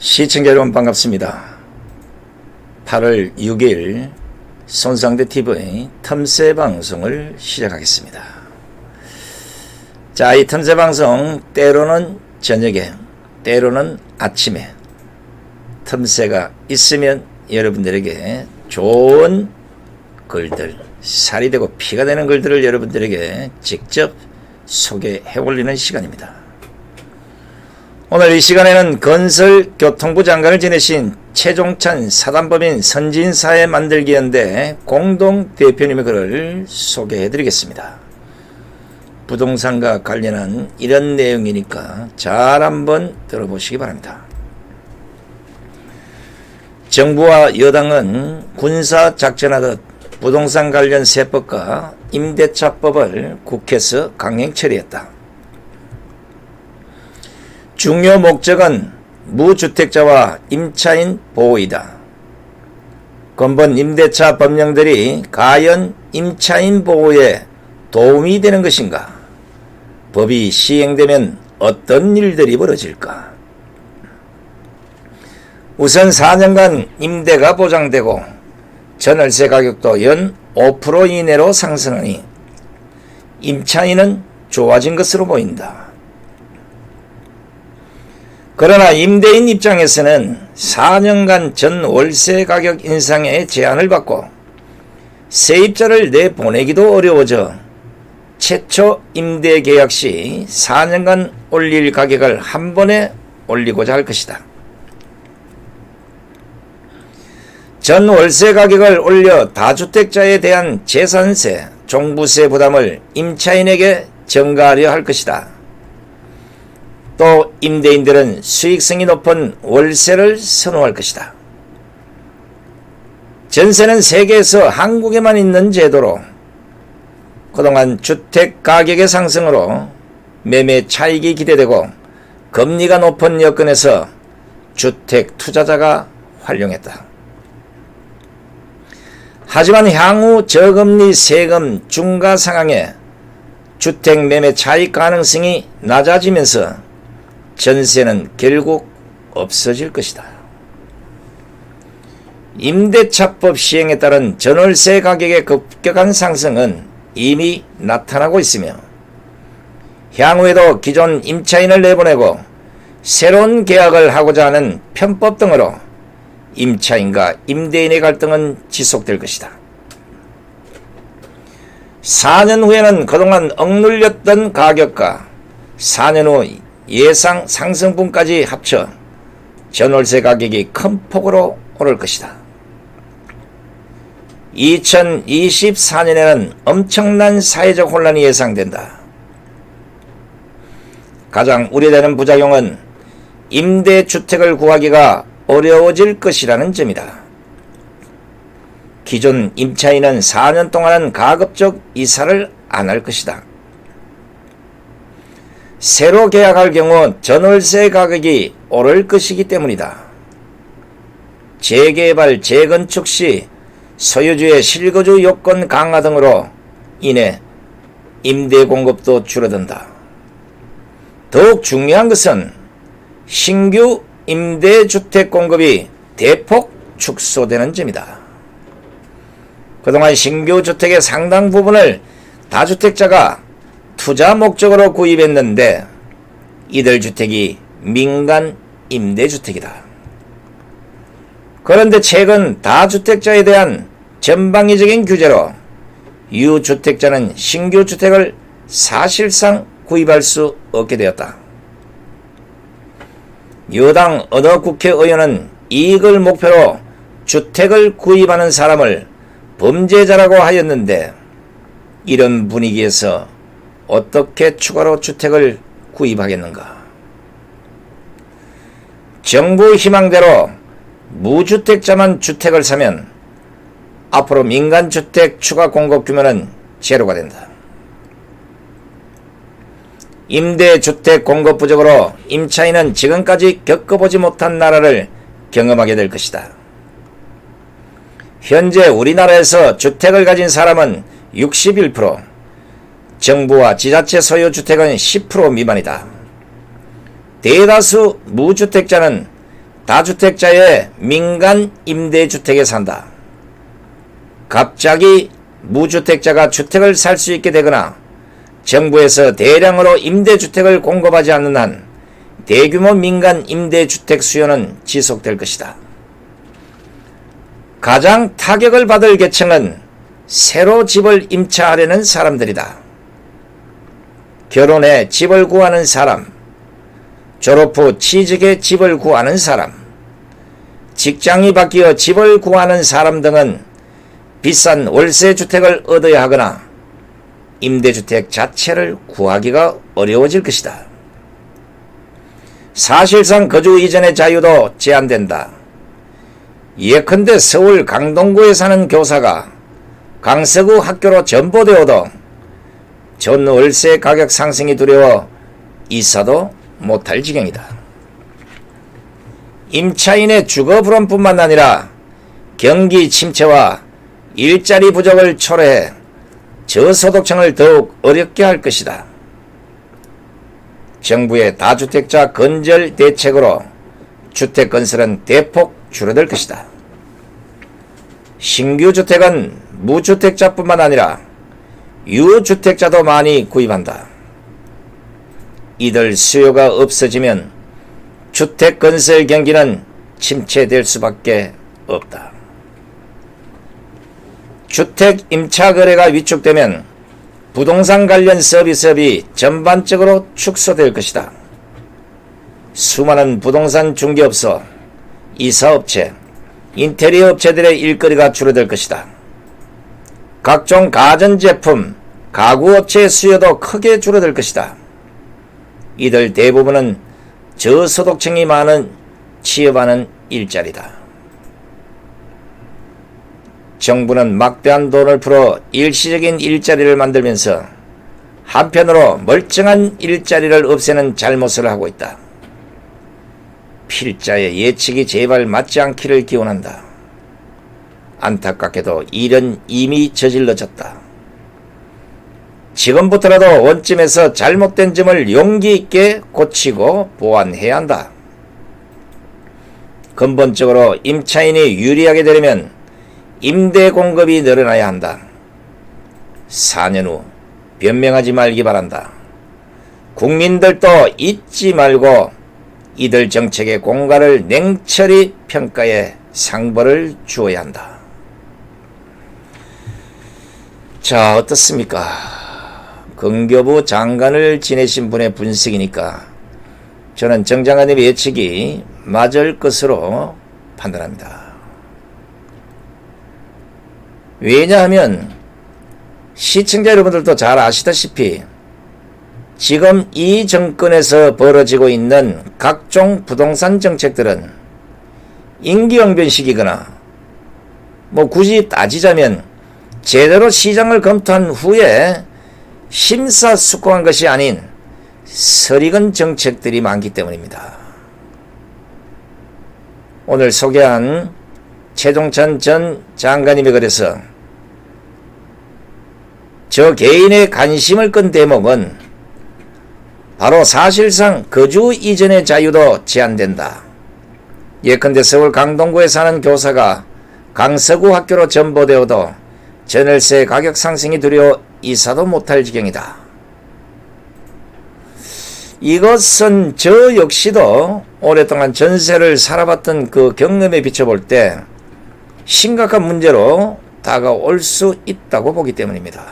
시청자 여러분 반갑습니다. 8월 6일 손상대 TV의 틈새 방송을 시작하겠습니다. 자, 이 틈새 방송 때로는 저녁에, 때로는 아침에 틈새가 있으면 여러분들에게 좋은 글들, 살이 되고 피가 되는 글들을 여러분들에게 직접 소개해 올리는 시간입니다. 오늘 이 시간에는 건설교통부 장관을 지내신 최종찬 사단법인 선진사회 만들기 연대 공동 대표님의 글을 소개해 드리겠습니다. 부동산과 관련한 이런 내용이니까 잘 한번 들어보시기 바랍니다. 정부와 여당은 군사 작전하듯 부동산 관련 세법과 임대차법을 국회에서 강행 처리했다. 중요 목적은 무주택자와 임차인 보호이다. 근본 임대차 법령들이 과연 임차인 보호에 도움이 되는 것인가? 법이 시행되면 어떤 일들이 벌어질까? 우선 4년간 임대가 보장되고 전월세 가격도 연 5% 이내로 상승하니 임차인은 좋아진 것으로 보인다. 그러나 임대인 입장에서는 4년간 전 월세 가격 인상에 제한을 받고 세입자를 내보내기도 어려워져 최초 임대 계약 시 4년간 올릴 가격을 한 번에 올리고자 할 것이다. 전 월세 가격을 올려 다주택자에 대한 재산세, 종부세 부담을 임차인에게 전가하려 할 것이다. 또 임대인들은 수익성이 높은 월세를 선호할 것이다. 전세는 세계에서 한국에만 있는 제도로 그동안 주택 가격의 상승으로 매매 차익이 기대되고 금리가 높은 여건에서 주택 투자자가 활용했다. 하지만 향후 저금리 세금 중과 상황에 주택 매매 차익 가능성이 낮아지면서 전세는 결국 없어질 것이다. 임대차법 시행에 따른 전월세 가격의 급격한 상승은 이미 나타나고 있으며 향후에도 기존 임차인을 내보내고 새로운 계약을 하고자 하는 편법 등으로 임차인과 임대인의 갈등은 지속될 것이다. 4년 후에는 그동안 억눌렸던 가격과 4년 후 예상 상승분까지 합쳐 전월세 가격이 큰 폭으로 오를 것이다. 2024년에는 엄청난 사회적 혼란이 예상된다. 가장 우려되는 부작용은 임대주택을 구하기가 어려워질 것이라는 점이다. 기존 임차인은 4년 동안은 가급적 이사를 안 할 것이다. 새로 계약할 경우 전월세 가격이 오를 것이기 때문이다. 재개발, 재건축 시 소유주의 실거주 요건 강화 등으로 인해 임대 공급도 줄어든다. 더욱 중요한 것은 신규 임대주택 공급이 대폭 축소되는 점이다. 그동안 신규 주택의 상당 부분을 다주택자가 투자 목적으로 구입했는데 이들 주택이 민간 임대주택이다. 그런데 최근 다주택자에 대한 전방위적인 규제로 유주택자는 신규 주택을 사실상 구입할 수 없게 되었다. 여당 어느 국회의원은 이익을 목표로 주택을 구입하는 사람을 범죄자라고 하였는데 이런 분위기에서 어떻게 추가로 주택을 구입하겠는가? 정부 희망대로 무주택자만 주택을 사면 앞으로 민간주택 추가 공급 규모는 제로가 된다. 임대주택 공급 부족으로 임차인은 지금까지 겪어보지 못한 나라를 경험하게 될 것이다. 현재 우리나라에서 주택을 가진 사람은 61%, 정부와 지자체 소유 주택은 10% 미만이다. 대다수 무주택자는 다주택자의 민간 임대주택에 산다. 갑자기 무주택자가 주택을 살 수 있게 되거나 정부에서 대량으로 임대주택을 공급하지 않는 한 대규모 민간 임대주택 수요는 지속될 것이다. 가장 타격을 받을 계층은 새로 집을 임차하려는 사람들이다. 결혼해 집을 구하는 사람, 졸업 후 취직해 집을 구하는 사람, 직장이 바뀌어 집을 구하는 사람 등은 비싼 월세 주택을 얻어야 하거나 임대주택 자체를 구하기가 어려워질 것이다. 사실상 거주 이전의 자유도 제한된다. 예컨대 서울 강동구에 사는 교사가 강서구 학교로 전보되어도 전 월세 가격 상승이 두려워 이사도 못할 지경이다. 임차인의 주거 불안뿐만 아니라 경기 침체와 일자리 부족을 초래해 저소득층을 더욱 어렵게 할 것이다. 정부의 다주택자 건절 대책으로 주택 건설은 대폭 줄어들 것이다. 신규 주택은 무주택자뿐만 아니라 유주택자도 많이 구입한다. 이들 수요가 없어지면 주택 건설 경기는 침체될 수밖에 없다. 주택 임차 거래가 위축되면 부동산 관련 서비스업이 전반적으로 축소될 것이다. 수많은 부동산 중개업소, 이사업체, 인테리어 업체들의 일거리가 줄어들 것이다. 각종 가전제품, 가구업체의 수요도 크게 줄어들 것이다. 이들 대부분은 저소득층이 많은 취업하는 일자리다. 정부는 막대한 돈을 풀어 일시적인 일자리를 만들면서 한편으로 멀쩡한 일자리를 없애는 잘못을 하고 있다. 필자의 예측이 제발 맞지 않기를 기원한다. 안타깝게도 일은 이미 저질러졌다. 지금부터라도 원점에서 잘못된 점을 용기 있게 고치고 보완해야 한다. 근본적으로 임차인이 유리하게 되려면 임대 공급이 늘어나야 한다. 4년 후 변명하지 말기 바란다. 국민들도 잊지 말고 이들 정책의 공과를 냉철히 평가해 상벌을 주어야 한다. 자, 어떻습니까? 근교부 장관을 지내신 분의 분석이니까 저는 정 장관님의 예측이 맞을 것으로 판단합니다. 왜냐하면 시청자 여러분들도 잘 아시다시피 지금 이 정권에서 벌어지고 있는 각종 부동산 정책들은 임기응변식이거나 뭐 굳이 따지자면 제대로 시장을 검토한 후에 심사숙고한 것이 아닌 설익은 정책들이 많기 때문입니다. 오늘 소개한 최종찬 전 장관님의 글에서 저 개인의 관심을 끈 대목은 바로 사실상 거주 이전의 자유도 제한된다. 예컨대 서울 강동구에 사는 교사가 강서구 학교로 전보되어도 전월세 가격 상승이 두려워 이사도 못할 지경이다. 이것은 저 역시도 오랫동안 전세를 살아봤던 그 경험에 비춰볼 때 심각한 문제로 다가올 수 있다고 보기 때문입니다.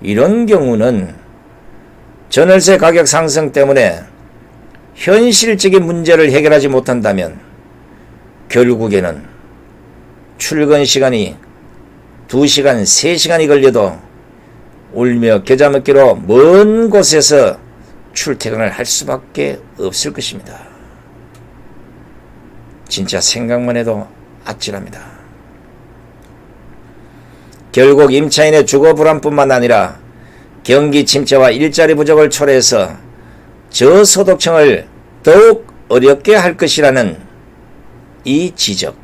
이런 경우는 전월세 가격 상승 때문에 현실적인 문제를 해결하지 못한다면 결국에는 출근 시간이 2시간, 3시간이 걸려도 울며 겨자 먹기로 먼 곳에서 출퇴근을 할 수밖에 없을 것입니다. 진짜 생각만 해도 아찔합니다. 결국 임차인의 주거 불안뿐만 아니라 경기 침체와 일자리 부족을 초래해서 저소득층을 더욱 어렵게 할 것이라는 이 지적.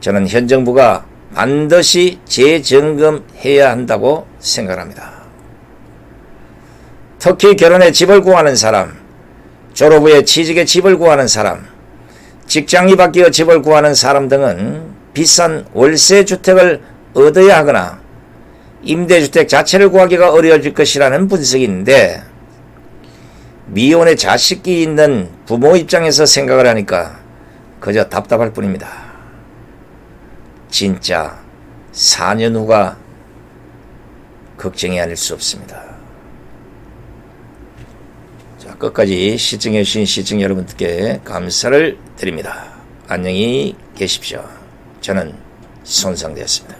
저는 현 정부가 반드시 재점검해야 한다고 생각합니다. 특히 결혼해 집을 구하는 사람, 졸업 후에 취직에 집을 구하는 사람, 직장이 바뀌어 집을 구하는 사람 등은 비싼 월세 주택을 얻어야 하거나 임대주택 자체를 구하기가 어려워질 것이라는 분석이 있는데 미혼의 자식이 있는 부모 입장에서 생각을 하니까 그저 답답할 뿐입니다. 진짜 4년 후가 걱정이 아닐 수 없습니다. 자, 끝까지 시청해 주신 시청 여러분들께 감사를 드립니다. 안녕히 계십시오. 저는 손상되었습니다.